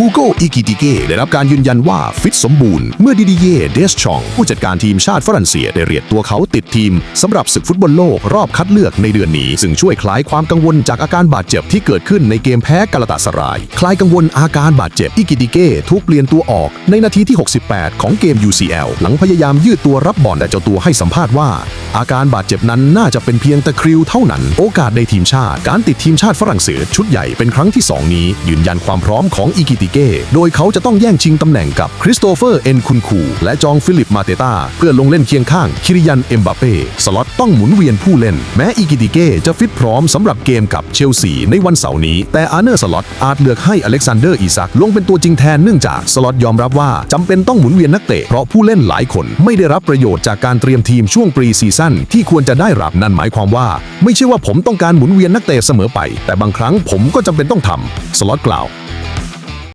ฮูโกอิกิติเก้ได้รับการยืนยันว่าฟิตสมบูรณ์เมื่อดิดิเย่เดสชองผู้จัดการทีมชาติฝรั่งเศสได้เรียกตัวเขาติดทีมสำหรับศึกฟุตบอลโลกรอบคัดเลือกในเดือนนี้ ซึ่งช่วยคลายความกังวลจากอาการบาดเจ็บที่เกิดขึ้นในเกมแพ้กาลาตาสราย คลายกังวลอาการบาดเจ็บอิกิติเก้ถูกเปลี่ยนตัวออกในนาทีที่ 68 ของเกม UCL หลังพยายามยืดตัวรับบอลแต่เจ้าตัวให้สัมภาษณ์ว่าอาการบาดเจ็บนั้นน่าจะเป็นเพียงตะคริวเท่านั้น โอกาสในทีมชาติ การติดทีมชาติฝรั่งเศสชุดใหญ่เป็นครั้งที่ 2 นี้ ยืนยันความพร้อมของอิกิติเก้ โดยเขาจะต้องแย่งชิงตำแหน่งกับคริสโตเฟอร์เอ็นคุนคูและจองฟิลิปมาเตตาเพื่อลงเล่นเคียงข้างคิริยันเอ็มบาเป้สล็อตต้องหมุนเวียนผู้เล่น แม้อิกิติเก้จะฟิตพร้อมสำหรับเกมกับเชลซีในวันเสาร์นี้ แต่อาร์เนอร์สล็อตอาจเลือกให้อเล็กซานเดอร์อีซักลงเป็นตัวจริงแทนเนื่องจากสล็อตยอมรับว่าจำเป็นต้องหมุนเวียนนักเตะเพราะผู้เล่นหลายคนไม่ได้รับประโยชน์จากการเตรียมทีมช่วงปรีซีซั่นที่ควรจะได้รับนั่นหมายความว่า ไม่ใช่ว่าผมต้องการหมุนเวียนนักเตะเสมอไป แต่บางครั้งผมก็จำเป็นต้องทำสล็อตกล่าว